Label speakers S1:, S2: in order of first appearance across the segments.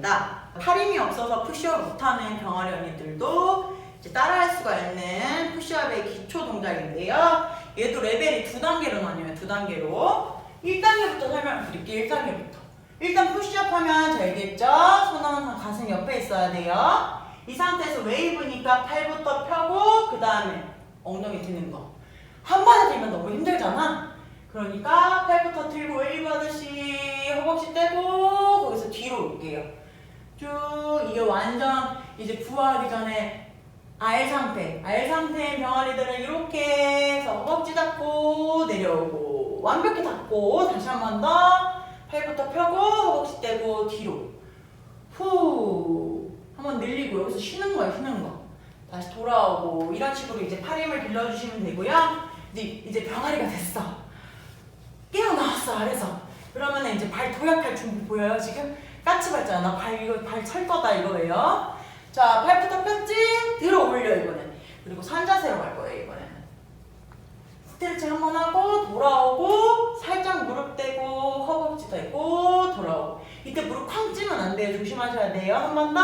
S1: 겁니다. 팔 힘이 없어서 푸시업 못하는 병아리 언니들도 이제 따라할 수가 있는 푸시업의 기초 동작인데요. 얘도 레벨이 두 단계로 나뉘어요. 두 단계로. 1단계부터 설명을 드릴게요. 1단계부터. 일단 푸시업 하면 잘 알겠죠? 손은 항상 가슴 옆에 있어야 돼요. 이 상태에서 웨이브니까 팔부터 펴고 그 다음에 엉덩이 드는 거. 한 번에 들면 너무 힘들잖아. 그러니까 팔부터 들고 웨이브 하듯이 허벅지 떼고 거기서 뒤로 올게요. 쭉 이게 완전 이제 부화하기 전에 알 상태. 알 상태인 병아리들은 이렇게 해서 허벅지 닫고 내려오고 완벽히 닫고 다시 한 번 더 팔부터 펴고 허벅지 떼고 뒤로. 후. 한번 늘리고 여기서 쉬는 거예요 쉬는 거. 다시 돌아오고 이런 식으로 이제 팔 힘을 빌려주시면 되고요. 이제 이제 병아리가 됐어. 깨어나왔어 아래서. 그러면 이제 발 도약할 준비 보여요 지금 까치 발잖아 발 이거 발찰 거다 이거예요. 자 팔부터 폈지 들어 올려 이번엔. 그리고 산자세로 갈 거예요 이번에는. 스트레칭 한 번 하고 돌아오고 살짝 무릎 대고 허벅지 대고 돌아오고. 이때 무릎 쾅 찌면 안 돼요. 조심하셔야 돼요. 한 번 더.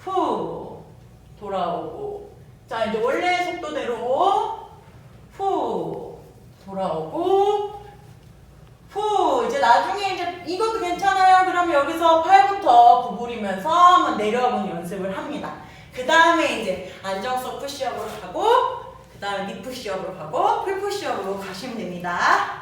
S1: 후. 돌아오고. 자 이제 원래 속도대로. 후. 돌아오고. 후. 이제 나중에 이제 이것도 괜찮아요 그러면 여기서 팔부터 구부리면서 한번 내려보는 연습을 합니다. 그 다음에 이제 안정성 푸시업으로 하고 그 다음에 니 푸시업으로 하고 풀 푸시업으로 가시면 됩니다